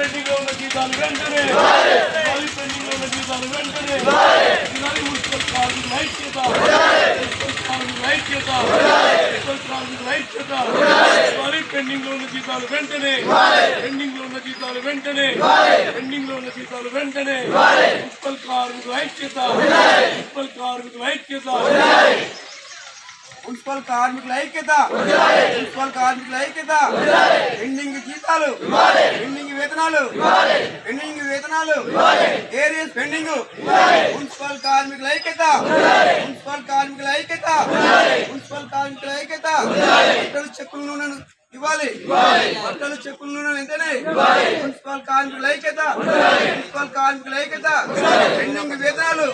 పెండింగ్లో ఉన్న జీతాలు వెంటనే దివాళీ పెండింగ్లో ఉన్న జీతాలు వెంటనే దివాళీ మున్సిపల్ కార్మికుల ఐక్యత మున్సిపల్ కార్మికుల ఐక్యత మున్సిపల్ కార్మికుల ఐక్యత దివాళీ పెండింగ్లో ఉన్న జీతాలు వెంటనే పెండింగ్లో ఉన్న జీతాలు వెంటనే పెండింగ్లో ఉన్న జీతాలు వెంటనే మున్సిపల్ కార్మికుల ఐక్యత మున్సిపల్ కార్మికుల ఐక్యత మున్సిపల్ కార్మికుల ఐక్యత మున్సిపల్ కార్మికుల ఐక్యత పెండింగ్ జీతాలు పెండింగ్ వేతనాలు. పెండింగ్ వేతనాలు. ఏరియస్ పెండింగ్ మున్సిపల్ కార్మికుల ఐక్యత. మున్సిపల్ కార్మికుల ఐక్యత. మున్సిపల్ కార్మికుల ఐక్యత. బట్టలు చెక్కుల ఇవ్వాలి. బట్టలు చెక్కుల నూనె వెంటనే మున్సిపల్ కార్మికుల ఐక్యత. మున్సిపల్ కార్మికుల ఐక్యత. పెండింగ్ వేతనాలు.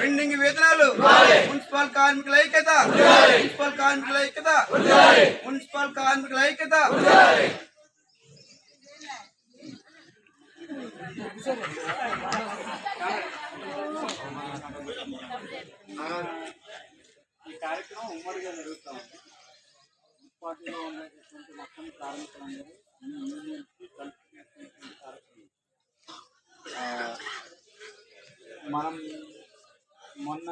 పెండింగ్ వేతనాలు. మున్సిపల్ కార్మికుల ఐక్యత. మున్సిపల్ కార్మికుల ఐక్యత. మున్సిపల్ కార్మికుల ఐక్యత. ఈ కార్యక్రమం ఉమ్మడిగా జరుగుతూ ఉంది. పార్టీలో ఉన్నటువంటి మొత్తం కార్మికులందరూ కార్యక్రమం. మనం మొన్న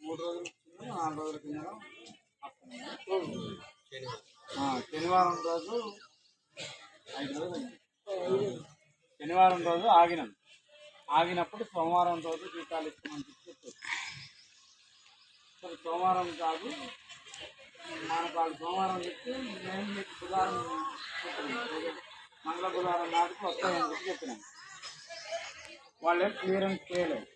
మూడు రోజుల కింద నాలుగు రోజుల కింద శనివారం. రోజు ఐదు రోజులు. శనివారం రోజు ఆగినాం. ఆగినప్పుడు సోమవారం రోజు జీతాలు ఇస్తామని చెప్పి చెప్పారు. సోమవారం కాదు మనకు వాళ్ళు సోమవారం చెప్తే నేను మీకు బుధవారం మంగళ బుధవారం నాటికి వస్తాయని చెప్పి చెప్పినాను. వాళ్ళేం క్లియరెన్స్ చేయలేదు.